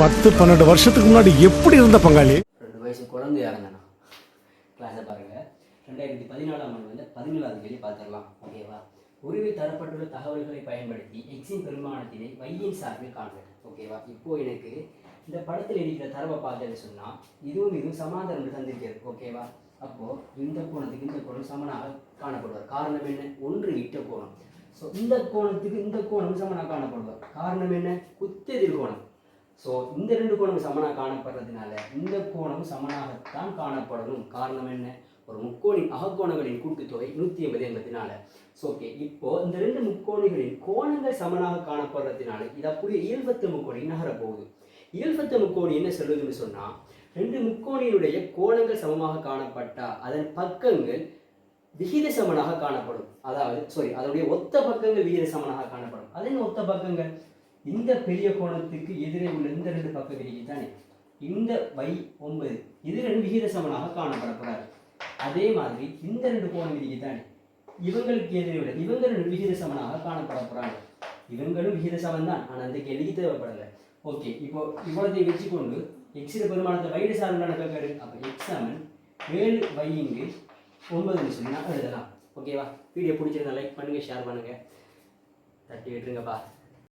பத்து பன்னெண்டு வருஷத்துக்கு முன்னாடி எப்படி இருந்த பங்காளி? ரெண்டு வயசு குழந்தை இருந்தேன் கிளாஸை பாருங்க. ரெண்டாயிரத்தி பதினாலாம் ஆண்டு வந்து பதினேழாவது கேள்வி பார்த்துடலாம். ஓகேவா உரிமை தரப்பட்டுள்ள தகவல்களை பயன்படுத்தி எக்ஸின் பெருமானத்தினை வையின் சார்பில் காண்பேன் ஓகேவா இப்போ எனக்கு இந்த படத்தில் இருக்கிற தரவை பார்த்தேன்னு சொன்னால் இதுவும் இதுவும் சமாதானம் தந்திருக்கிறது. ஓகேவா அப்போது இந்த கோணத்துக்கு இந்த கோணம் சமனாக காணப்படுவார். காரணம் என்ன? ஒன்று இட்ட கோணம். ஸோ இந்த கோணத்துக்கு இந்த கோணம் சமனாக காணப்படுவார். காரணம் என்ன? குத்தெதிர் கோணம். ஸோ இந்த ரெண்டு கோணம் சமனாக காணப்படுறதுனால இந்த கோணம் சமனாகத்தான் காணப்படணும். காரணம் என்ன? ஒரு முக்கோணின் அகக்கோணங்களின் கூட்டுத்தொகை நூற்றி ஐம்பது எண்பத்தினால ஸோ ஓகே இப்போ இந்த ரெண்டு முக்கோணிகளின் கோணங்கள் சமனாக காணப்படுறதுனால இது அப்படியே இயல்பத்த முக்கோணி நகரப்போகுது. போகுது முக்கோணி என்ன சொல்லுதுன்னு சொன்னால் ரெண்டு முக்கோணியினுடைய கோணங்கள் சமமாக காணப்பட்டா அதன் பக்கங்கள் விகித சமனாக காணப்படும். அதாவது சாரி அதனுடைய ஒத்த பக்கங்கள் விகித சமனாக காணப்படும். அதன் ஒத்த பக்கங்கள்? இந்த பெரிய கோணத்துக்கு எதிரே உள்ள இந்த ரெண்டு பக்க விரிகை தானே? இந்த வை ஒன்பது. இது ரெண்டு விகித சமனாக காணப்படக்கூடாது. அதே மாதிரி இந்த ரெண்டு கோண விரிகை தானே? இவங்களுக்கு எதிரே உள்ள இவங்க ரெண்டு விகித சமனாக காணப்பட இவங்களும் விகித சமன் தான் ஆனால் அந்த கேள்விக்கு தேவைப்படலை. ஓகே இப்போ இவ்வளோத்தையும் வச்சுக்கொண்டு எக்ஸில் பெருமானத்தை வைடு சார்ந்த நடக்காரு அப்போ எக்ஸாமன் ஏழு வை இங்கு ஒன்பதுன்னு சொல்லி எழுதலாம். ஓகேவா? வீடியோ பிடிச்சிருந்தா லைக் பண்ணுங்கள் ஷேர் பண்ணுங்கள் தட்டி விட்டுருங்கப்பா.